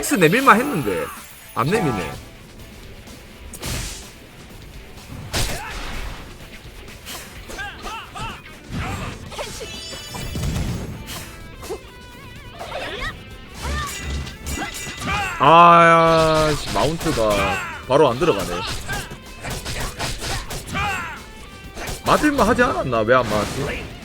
픽스 내밀만 했는데 안 내미네. 아, 씨, 마운트가 바로 안 들어가네. 맞을만 하지 않았나? 왜 안 맞았지?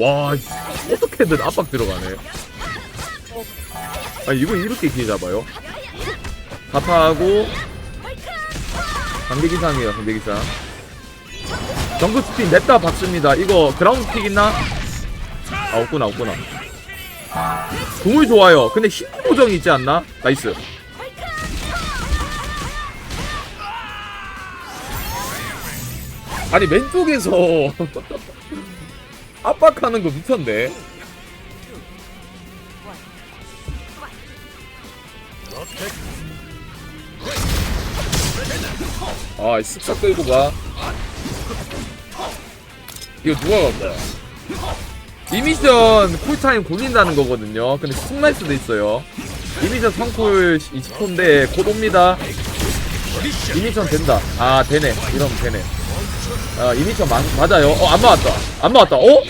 와, 씨, 어떻게든 압박 들어가네. 아, 이거 이렇게 길 잡아요? 가파하고, 강대기상이에요, 강대기상. 정글 스핀 냈다 박습니다. 이거 그라운드 픽 있나? 아, 없구나, 없구나. 공을 좋아요. 근데 힘 보정이 있지 않나? 나이스. 아니, 왼쪽에서 압박하는 거 미쳤네. 아, 쓱싹 끌고 가. 이거 누가 간 거야? 이 미션 쿨타임 굴린다는 거거든요. 근데 숨날 수도 있어요. 이 미션 성쿨 20%인데 곧 옵니다. 이 미션 된다. 아, 되네. 이러면 되네. 아, 이 미션 마, 맞아요. 어, 안 맞았다. 안 맞았다. 어?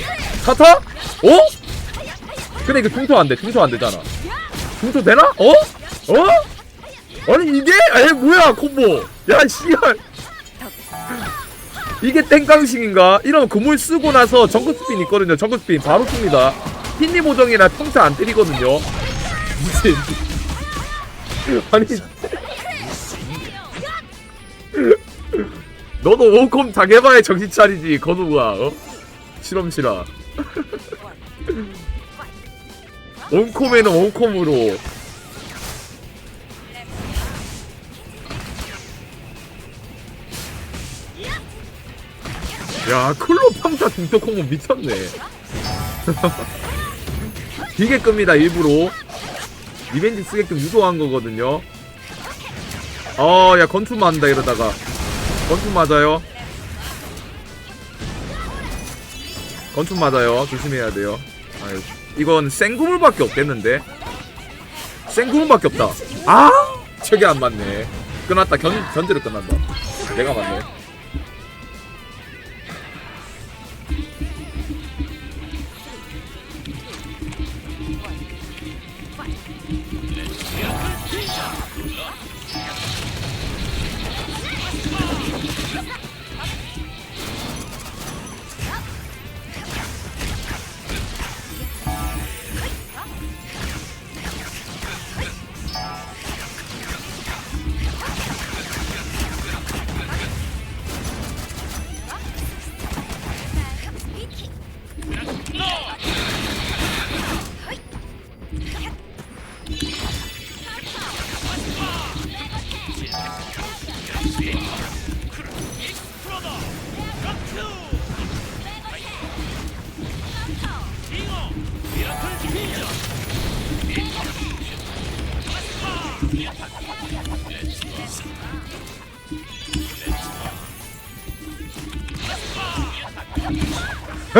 카타? 어? 근데 이거 중초 안 돼. 중초 안 되잖아. 중초 되나? 어? 어? 아니, 이게? 에, 뭐야, 콤보. 야, 씨발. 이게 땡깡식인가? 이러면 그물 쓰고 나서 정글 스핀 있거든요. 정글 스핀 바로 씁니다. 핀니 보정이라 평소 안 때리거든요. 무슨 아니 너도 원콤 당해봐야 정신 차리지 건우가 어? 실험실아 원콤에는 원콤으로. 야 클로 평타 중턱 콤보 미쳤네. 되게 끕니다 일부러. 리벤지 쓰게끔 유도한 거거든요. 어야 건투 맞는다 이러다가 건투 맞아요. 건투 맞아요. 조심해야 돼요. 아유, 이건 생구물밖에 없겠는데? 생구물밖에 없다. 아! 저게 안 맞네. 끝났다. 견, 견제로 끝난다. 내가 맞네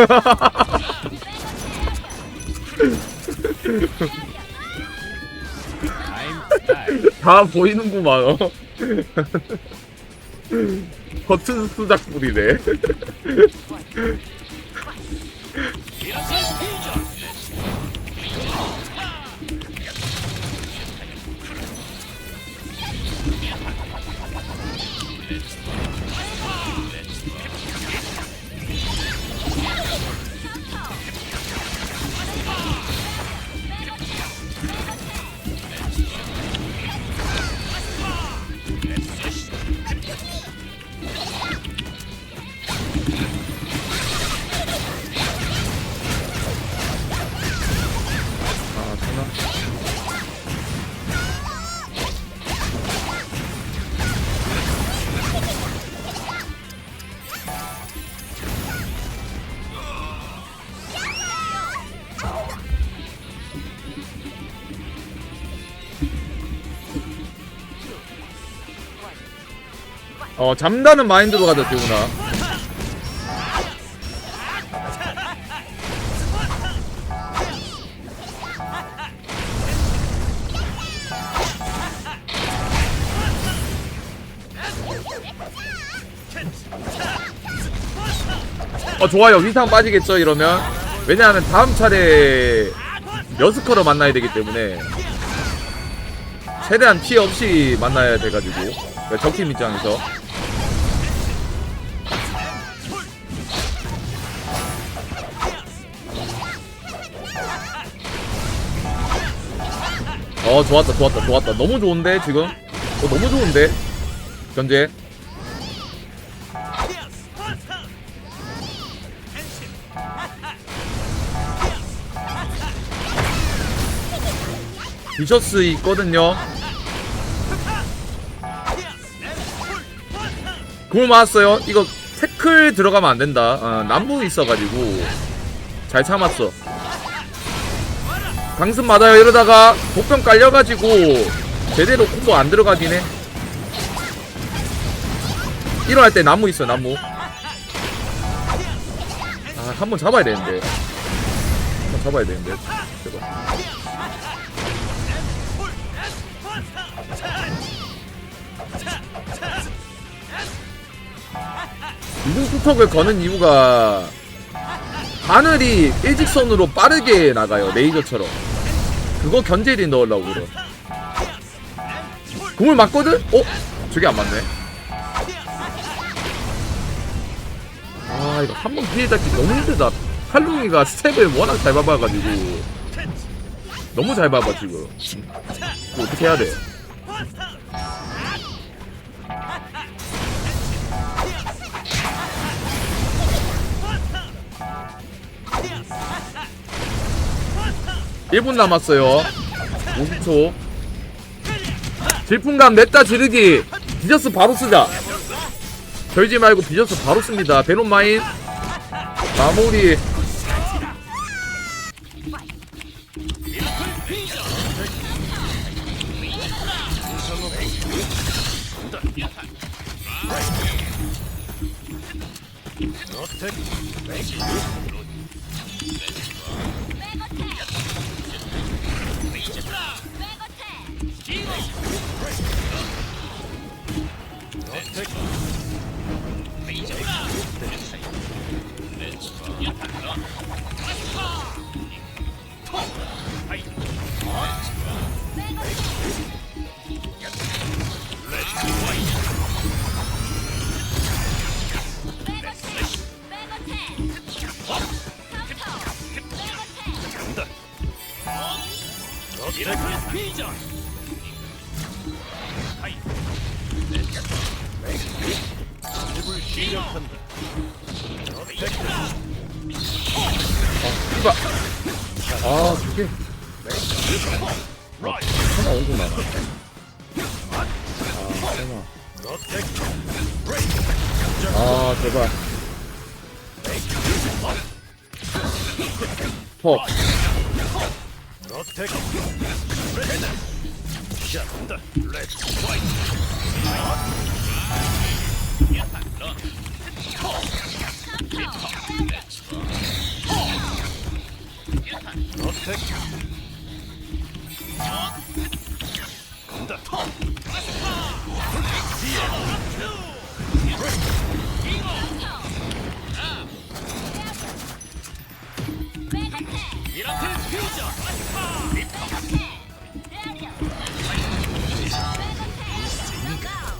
다 보이는구만 어? 버튼 수작물이네 어 잠다는 마인드로 가자 재훈아. 어 좋아요. 위상 빠지겠죠 이러면? 왜냐하면 다음 차례 여스커로 만나야 되기 때문에 최대한 피해 없이 만나야 돼가지고. 그러니까 적팀 입장에서 어 좋았다 좋았다 좋았다. 너무 좋은데 지금? 어 너무 좋은데? 견제. 비셔스 있거든요. 그물 맞았어요. 이거 태클 들어가면 안 된다. 아, 남부 있어가지고. 잘 참았어 강습 맞아요. 이러다가 복병 깔려가지고 제대로 콤보 안 들어가긴 해. 일어날 때 나무 있어 나무. 아 한 번 잡아야 되는데. 한 번 잡아야 되는데. 제발. 이중투턱을 거는 이유가 하늘이 일직선으로 빠르게 나가요 레이저처럼 그거 견제리 넣으려고 그래 공을 맞거든? 어? 저게 안 맞네. 아 이거 한 번 피해 잡기 너무 힘들다. 팔룽이가 스텝을 워낙 잘 밟아가지고. 너무 잘 밟아 지금. 어떻게 해야 돼 일분 남았어요. 50초. 질풍감 냈다 지르기. 비저스 바로 쓰자. 절지 말고 비저스 바로 씁니다. 베론 마인. 마무리 아 제발. 퍽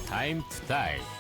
타임 투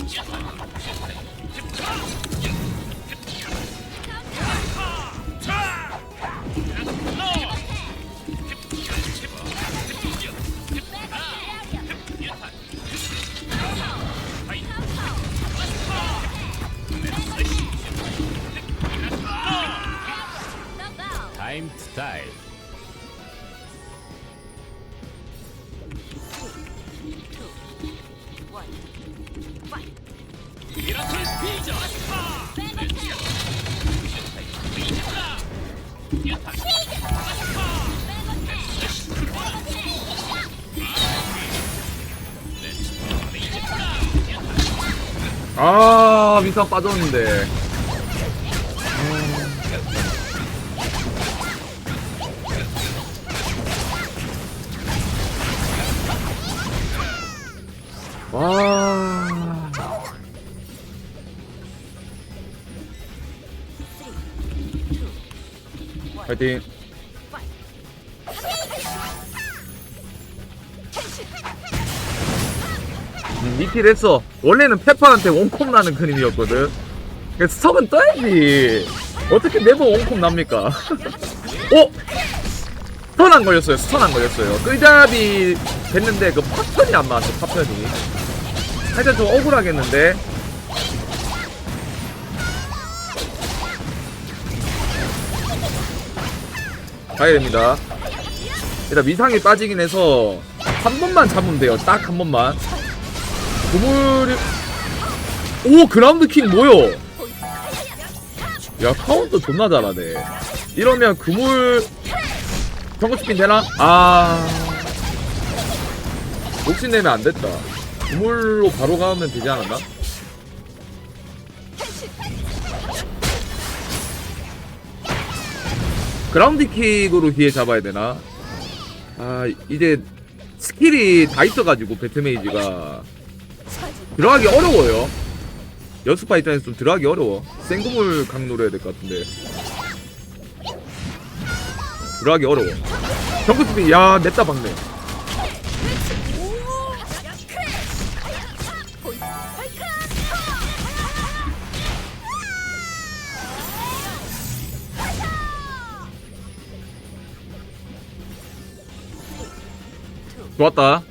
あっ! 아 미사 빠졌는데. 와. 파이팅 음, 니킬 했어. 원래는 페퍼한테 원콤 나는 그림이었거든. 그래서 스톱은 떠야지. 어떻게 매번 원콤 납니까? 어? 스턴 안 걸렸어요. 스턴 안 걸렸어요. 끌잡이 됐는데 그 파편이 안 맞았어. 파편이. 살짝 좀 억울하겠는데. 가야 됩니다. 일단 미상이 빠지긴 해서 한 번만 잡으면 돼요. 딱 한 번만. 구물이 오 그라운드 킥 뭐요? 야 카운터 존나 잘하네. 이러면 그물 스핀 되나? 아 욕심내면 안 됐다. 그물로 바로 가면 되지 않았나? 그라운드 킥으로 기회 잡아야 되나? 아 이제 스킬이 다 있어가지고 배트메이지가 들어가기 어려워요. 연습파 입장에서 좀 들어가기 어려워. 생구물 각 노려야 될 것 같은데. 들어가기 어려워. 정크스피 야 냈다 박네. 좋았다.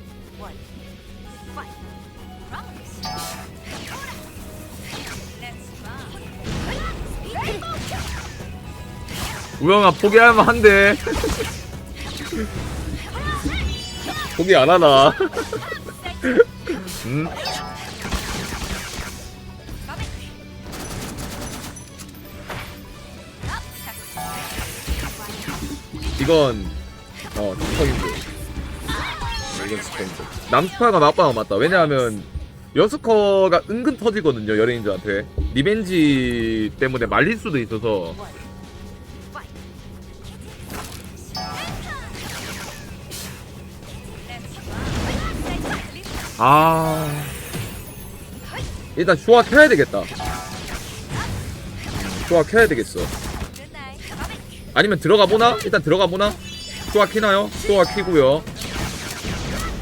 우영아 포기하면 한대. 포기 안 하나? 음? 이건 어 스퍼인드. 이건 스퍼인드. 남스파가 나빠가 맞다. 왜냐하면 여스커가 은근 터지거든요 연예인들한테 리벤지 때문에 말릴 수도 있어서 아. 일단 슈아 켜야 되겠다. 슈아 켜야 되겠어. 아니면 들어가 보나? 일단 들어가 보나? 슈아 키나요? 슈아 키고요.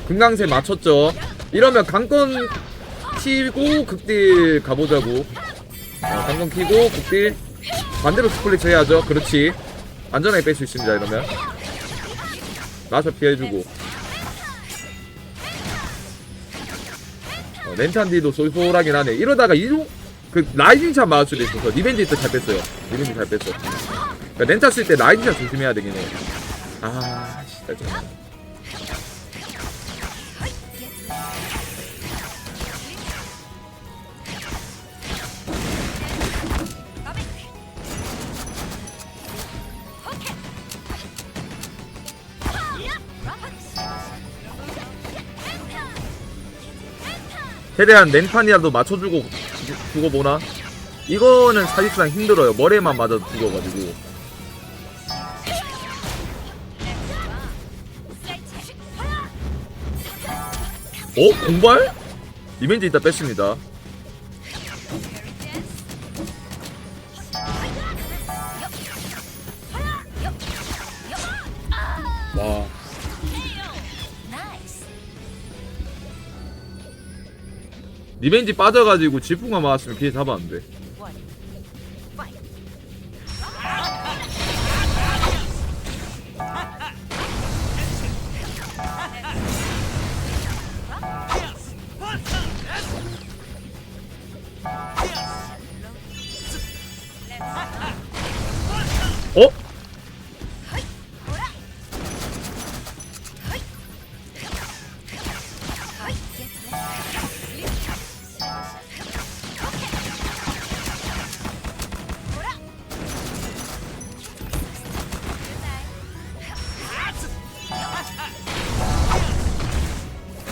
금강새 맞췄죠. 이러면 강권 키고 극딜 가보자고. 어, 강권 키고 극딜 반대로 스플릿 해야죠. 그렇지. 안전하게 뺄 수 있습니다 이러면. 나서 피해주고 렌찬디도 쏠쏠하긴 하네. 이러다가 이종 그 라이징 샷 맞을 수도 있어서 리벤지 때잘 뺐어요. 리벤지 잘 뺐어. 그러니까 렌차 쓸 때 라이징 샷 조심해야 되긴 해. 아, 진짜 좀. 최대한 렌판이라도 맞춰주고 주- 주고 보나? 이거는 사실상 힘들어요. 머리에만 맞아 죽어가지고. 어? 공발? 리벤지 이따 뺐습니다. 리벤지 빠져가지고 질풍만 맞았으면 기회 잡았는데.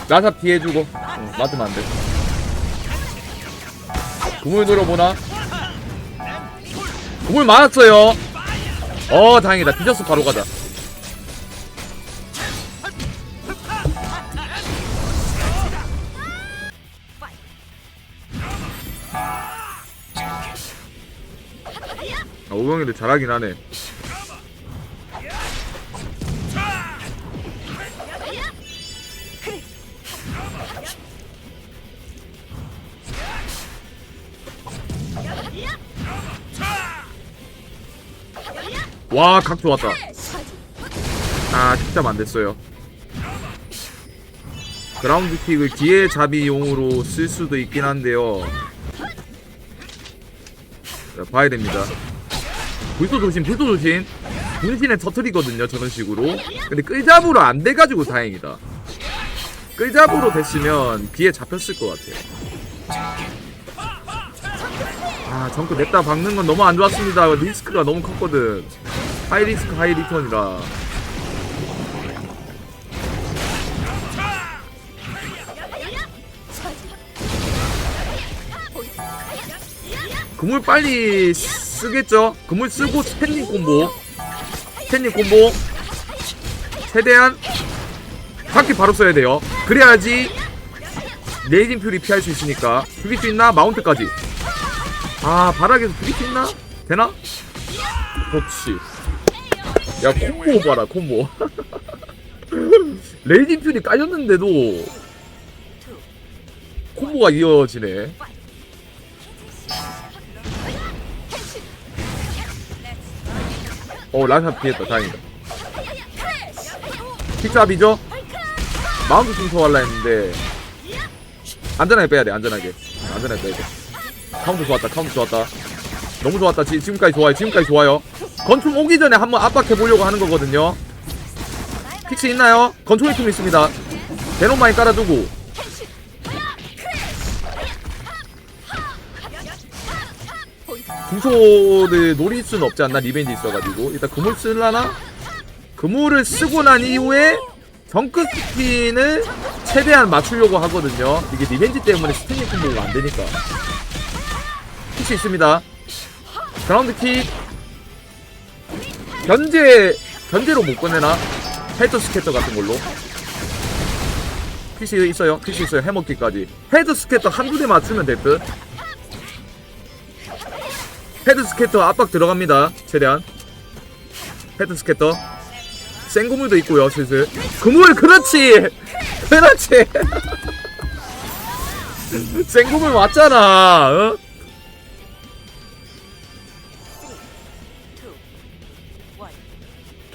라사 피해주고. 응, 맞으면 안돼. 구물 노려보나? 구물 많았어요. 어 다행이다. 뒤졌어 바로 가자. 아, 오병이도 잘하긴 하네 와 각 좋았다. 아 진짜 안 됐어요. 그라운드 킥을 기회 잡이용으로 쓸 수도 있긴 한데요. 자, 봐야 됩니다. 불도 조심 불도 조심. 분신에 터트리거든요 저런 식으로. 근데 끌잡으로 안 돼가지고 다행이다. 끌잡으로 됐으면 기회 잡혔을 것 같아요. 아 정크 냈다 박는 건 너무 안 좋았습니다. 리스크가 너무 컸거든 하이 리스크 하이 리턴이라. 그물 빨리 쓰겠죠? 그물 쓰고 스탠딩 콤보. 스탠딩 콤보. 최대한 바퀴 바로 써야 돼요. 그래야지 레이징 퓨리 피할 수 있으니까. 죽일 수 있나? 마운트까지. 아 바닥에서 죽일 수 있나? 되나? 그렇지 야 콤보 봐라 콤보. 레이징 퓨리 깔렸는데도 콤보가 이어지네. 어 라샤 피했다 다행이다. 킥잡이죠? 마운트 순서할라 했는데. 안전하게 빼야 돼 안전하게. 안전하게 빼야 돼. 카운트 좋았다 카운트 좋았다. 너무 좋았다. 지, 지금까지 좋아요 지금까지 좋아요 건춤 오기 전에 한번 압박해 보려고 하는 거거든요. 픽스 있나요? 건총의 팀 있습니다. 대놓 많이 깔아두고. 중소를 노릴 수는 없지 않나? 리벤지 있어가지고. 일단 그물 쓸라나? 그물을 쓰고 난 이후에 정크 스핀을 최대한 맞추려고 하거든요. 이게 리벤지 때문에 스피닝 콤보가 안되니까. 킥스 있습니다. 그라운드 킥 견제 견제로 못 꺼내나? 헤드 스캐터 같은 걸로 킥스 있어요 킥스 있어요 해먹기까지 헤드 스캐터 한두 대 맞추면 될듯 헤드 스캐터 압박 들어갑니다. 최대한. 헤드 스캐터. 생고물도 있고요, 슬슬. 그물, 그렇지! 그렇지! 생고물 맞잖아, 어?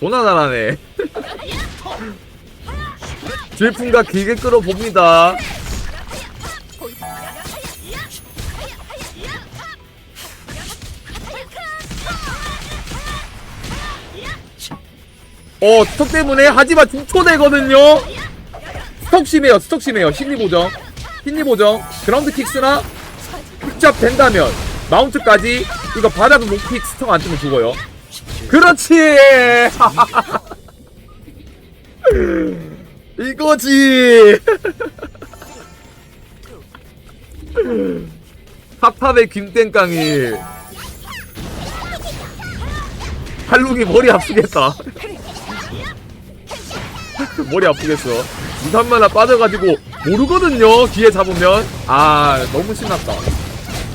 존나 잘하네. 질풍가 길게 끌어봅니다. 어, 스톡 때문에 하지만 중초되거든요. 스톡 심해요, 스톡 심해요. 심리 보정, 심리 보정, 그라운드 킥스나 픽잡 된다면 마운트까지 이거 바닥은 목픽 스톡 안 뜨면 죽어요. 그렇지. 이거지. 탑탑의 김땡깡이 할룽이 머리 아프겠다. 머리 아프겠어. 2, 3만화 빠져가지고 모르거든요. 기회 잡으면. 아 너무 신났다.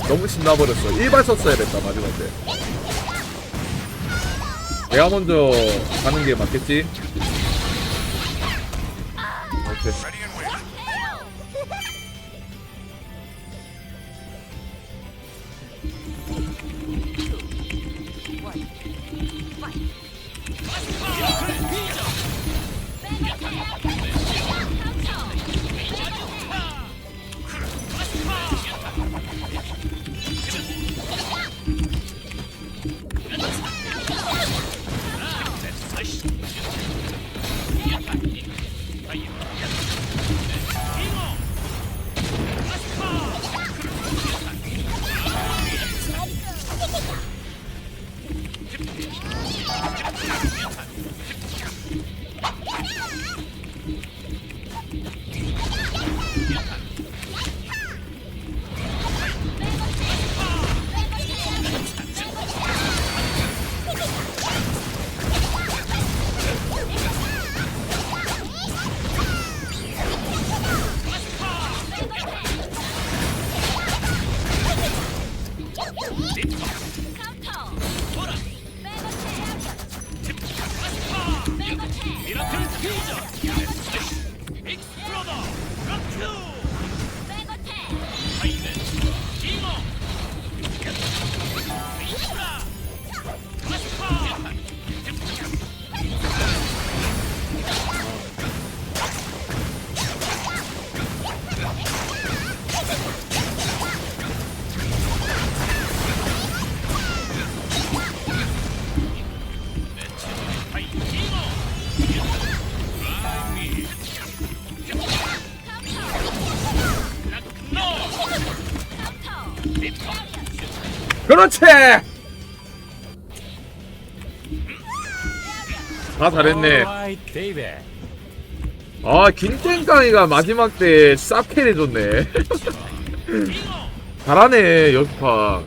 너무 신나버렸어. 일발 썼어야 됐다 마지막에. 내가 먼저 가는 게 맞겠지? 오케이. 그렇지! 다 잘했네. 아, 김땡깡이가 마지막 때 쌉 캐리해줬네. 잘하네, 여수파.